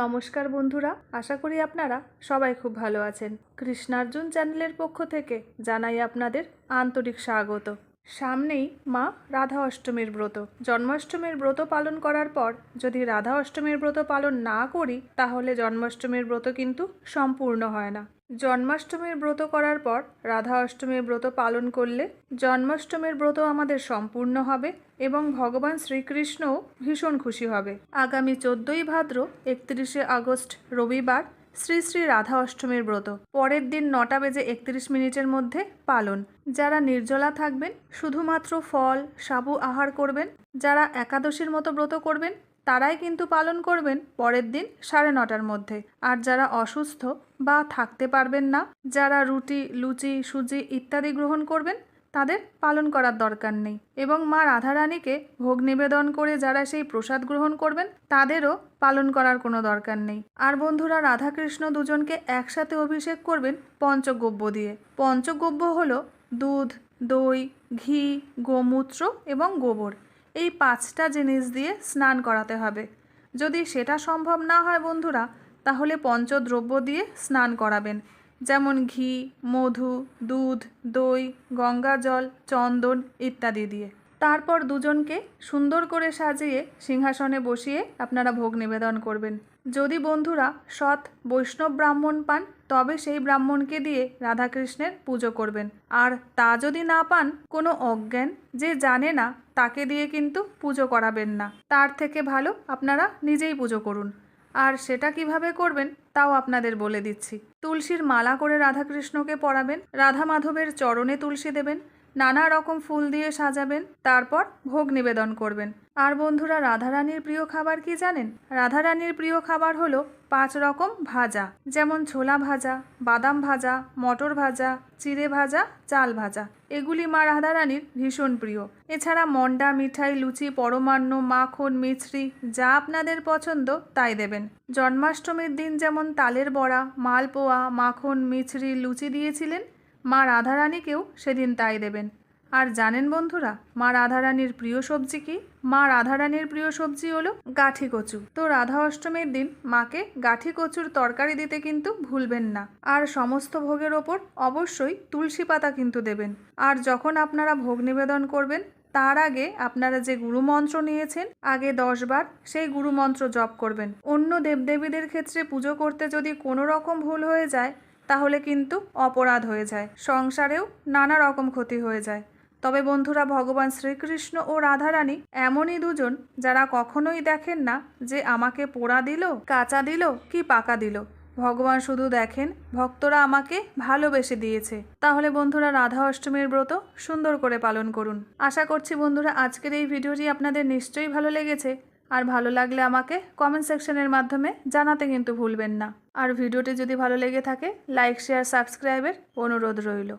নমস্কার বন্ধুরা, আশা করি আপনারা সবাই খুব ভালো আছেন। কৃষ্ণার্জুন চ্যানেলের পক্ষ থেকে জানাই আপনাদের আন্তরিক স্বাগত। সামনেই মা রাধা অষ্টমীর ব্রত। জন্মাষ্টমীর ব্রত পালন করার পর যদি রাধা অষ্টমীর ব্রত পালন না করি, তাহলে জন্মাষ্টমীর ব্রত কিন্তু সম্পূর্ণ হয় না। জন্মাষ্টমীর ব্রত করার পর রাধা অষ্টমীর ব্রত পালন করলে জন্মাষ্টমীর ব্রত আমাদের সম্পূর্ণ হবে এবং ভগবান শ্রীকৃষ্ণও ভীষণ খুশি হবে। আগামী চোদ্দই ভাদ্র একত্রিশে আগস্ট রবিবার শ্রী শ্রী রাধা অষ্টমীর ব্রত। পরের দিন নটা বেজে একত্রিশ মিনিটের মধ্যে পালন। যারা নির্জলা থাকবেন, শুধুমাত্র ফল, সাবু আহার করবেন, যারা একাদশীর মতো ব্রত করবেন, তারাই কিন্তু পালন করবেন পরের দিন সাড়ে নটার মধ্যে। আর যারা অসুস্থ বা থাকতে পারবেন না, যারা রুটি, লুচি, সুজি ইত্যাদি গ্রহণ করবেন তাদের পালন করার দরকার নেই এবং মা রাধারানীকে ভোগ নিবেদন করে যারা সেই প্রসাদ গ্রহণ করবেন, তাদেরও পালন করার কোনো দরকার নেই। আর বন্ধুরা, রাধাকৃষ্ণ দুজনকে একসাথে অভিষেক করবেন পঞ্চগব্য দিয়ে। পঞ্চগব্য হলো দুধ, দই, ঘি, গোমূত্র এবং গোবর। এই পাঁচটা জিনিস দিয়ে স্নান করাতে হবে। যদি সেটা সম্ভব না হয় বন্ধুরা, তাহলে পঞ্চদ্রব্য দিয়ে স্নান করাবেন। যেমন ঘি, মধু, দুধ, দই, গঙ্গা জল, চন্দন ইত্যাদি দিয়ে। তারপর দুজনকে সুন্দর করে সাজিয়ে সিংহাসনে বসিয়ে আপনারা ভোগ নিবেদন করবেন। যদি বন্ধুরা সৎ বৈষ্ণব ব্রাহ্মণ পান, তবে সেই ব্রাহ্মণকে দিয়ে রাধাকৃষ্ণের পুজো করবেন। আর তা যদি না পান, কোনো অজ্ঞান যে জানে না, তাকে দিয়ে কিন্তু পুজো করাবেন না। তার থেকে ভালো আপনারা নিজেই পুজো করুন। আর সেটা কীভাবে করবেন তাও আপনাদের বলে দিচ্ছি। তুলসীর মালা করে রাধাকৃষ্ণকে পরাবেন রাধা মাধবের চরণে তুলসী দেবেন নানা রকম ফুল দিয়ে সাজাবেন, তারপর ভোগ নিবেদন করবেন। আর বন্ধুরা, রাধারানীর প্রিয় খাবার কি জানেন? রাধারানীর প্রিয় খাবার হলো পাঁচ রকম ভাজা, যেমন ছোলা ভাজা, বাদাম ভাজা, মটর ভাজা, চিড়ে ভাজা, চাল ভাজা। এগুলি মা রাধারানীর ভীষণ প্রিয়। এছাড়া মন্ডা, মিঠাই, লুচি, পরমান্ন, মাখন, মিছরি, যা আপনাদের পছন্দ তাই দেবেন। জন্মাষ্টমীর দিন যেমন তালের বড়া, মালপোয়া, মাখন, মিছরি, লুচি দিয়েছিলেন মা রাধারানীকেও সেদিন তাই দেবেন। আর জানেন বন্ধুরা, মা রাধারানীর প্রিয় সবজি কি? মা রাধারানীর প্রিয় সবজি হলো গাঠি কচু। তো রাধা অষ্টমীর দিন মাকে গাঠি কচুর তরকারি দিতে কিন্তু ভুলবেন না। আর সমস্ত ভোগের ওপর অবশ্যই তুলসী পাতা কিন্তু দেবেন। আর যখন আপনারা ভোগ নিবেদন করবেন, তার আগে আপনারা যে গুরুমন্ত্র নিয়েছেন, আগে দশ বার সেই গুরুমন্ত্র জপ করবেন। অন্য দেবদেবীদের ক্ষেত্রে পুজো করতে যদি কোনো রকম ভুল হয়ে যায় তাহলে কিন্তু অপরাধ হয়ে যায়। সংসারেও নানা রকম ক্ষতি হয়ে যায়। তবে বন্ধুরা, ভগবান শ্রীকৃষ্ণ ও রাধারানী এমনই দুজন যারা কখনোই দেখেন না যে আমাকে পোড়া দিল, কাঁচা দিল কি পাকা দিল। ভগবান শুধু দেখেন, ভক্তরা আমাকে ভালোবেসে দিয়েছে। তাহলে বন্ধুরা, রাধা অষ্টমীর ব্রত সুন্দর করে পালন করুন। আশা করছি বন্ধুরা, আজকের এই ভিডিওটি আপনাদের নিশ্চয়ই ভালো লেগেছে। আর ভালো লাগলে আমাকে কমেন্ট সেকশনের মাধ্যমে জানাতে কিন্তু ভুলবেন না। আর ভিডিওটি যদি ভালো লেগে থাকে লাইক শেয়ার সাবস্ক্রাইবের অনুরোধ রইল।